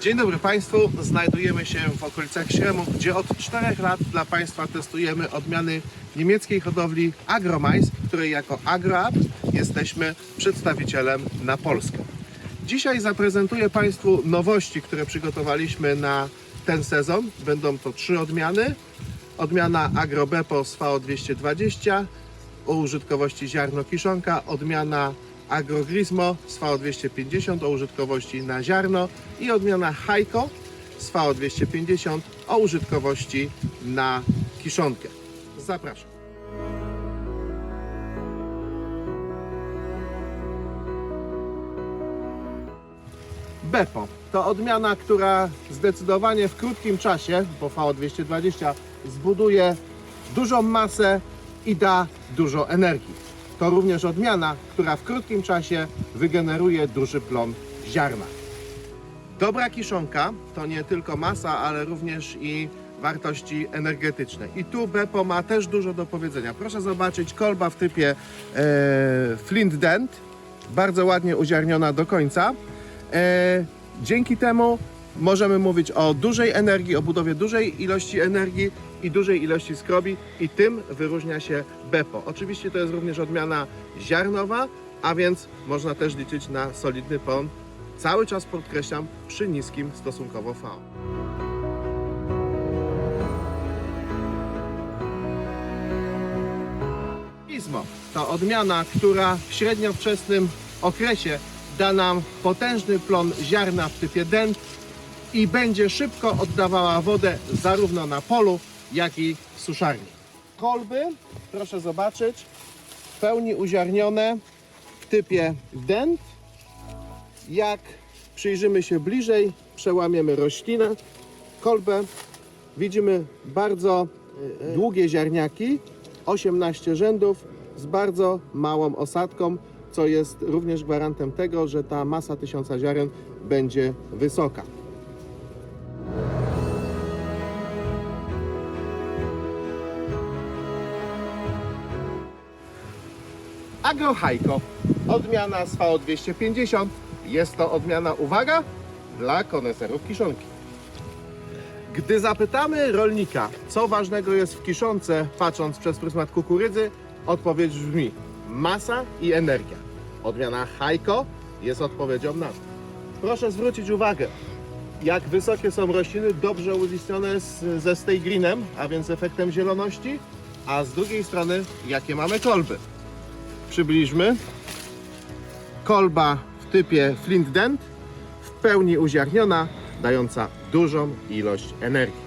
Dzień dobry Państwu. Znajdujemy się w okolicach Śremu, gdzie od 4 lat dla Państwa testujemy odmiany niemieckiej hodowli Agromais, której jako AgroApp jesteśmy przedstawicielem na Polskę. Dzisiaj zaprezentuję Państwu nowości, które przygotowaliśmy na ten sezon. Będą to trzy odmiany. Odmiana Agrobepo z VO220 o użytkowości ziarno kiszonka, odmiana Agrogrismo z VO250 o użytkowości na ziarno i odmiana Heiko z VO250 o użytkowości na kiszonkę. Zapraszam. Bepo to odmiana, która zdecydowanie w krótkim czasie, bo VO220 zbuduje dużą masę i da dużo energii. To również odmiana, która w krótkim czasie wygeneruje duży plon ziarna. Dobra kiszonka to nie tylko masa, ale również i wartości energetyczne. I tu Bepo ma też dużo do powiedzenia. Proszę zobaczyć kolba w typie e, Flint Dent, bardzo ładnie uziarniona do końca. E, dzięki temu możemy mówić o dużej energii, o budowie dużej ilości energii i dużej ilości skrobi i tym wyróżnia się Bepo. Oczywiście to jest również odmiana ziarnowa, a więc można też liczyć na solidny plon. Cały czas podkreślam przy niskim stosunkowo V. Izmo to odmiana, która w średniowczesnym okresie da nam potężny plon ziarna w typie dent i będzie szybko oddawała wodę zarówno na polu, jak i w suszarni. Kolby, proszę zobaczyć, w pełni uziarnione w typie dent. Jak przyjrzymy się bliżej, przełamiemy roślinę, kolbę, widzimy bardzo e, długie ziarniaki, 18 rzędów z bardzo małą osadką, co jest również gwarantem tego, że ta masa tysiąca ziaren będzie wysoka. Agrohajko, odmiana z VO250. Jest to odmiana, uwaga, dla koneserów kiszonki. Gdy zapytamy rolnika, co ważnego jest w kiszonce, patrząc przez pryzmat kukurydzy, odpowiedź brzmi masa i energia. Odmiana Hajko jest odpowiedzią na to. Proszę zwrócić uwagę, jak wysokie są rośliny, dobrze uziskane z, ze stay greenem, a więc efektem zieloności, a z drugiej strony, jakie mamy kolby. Przybliżmy. Kolba w typie Flint Dent, w pełni uziarniona, dająca dużą ilość energii.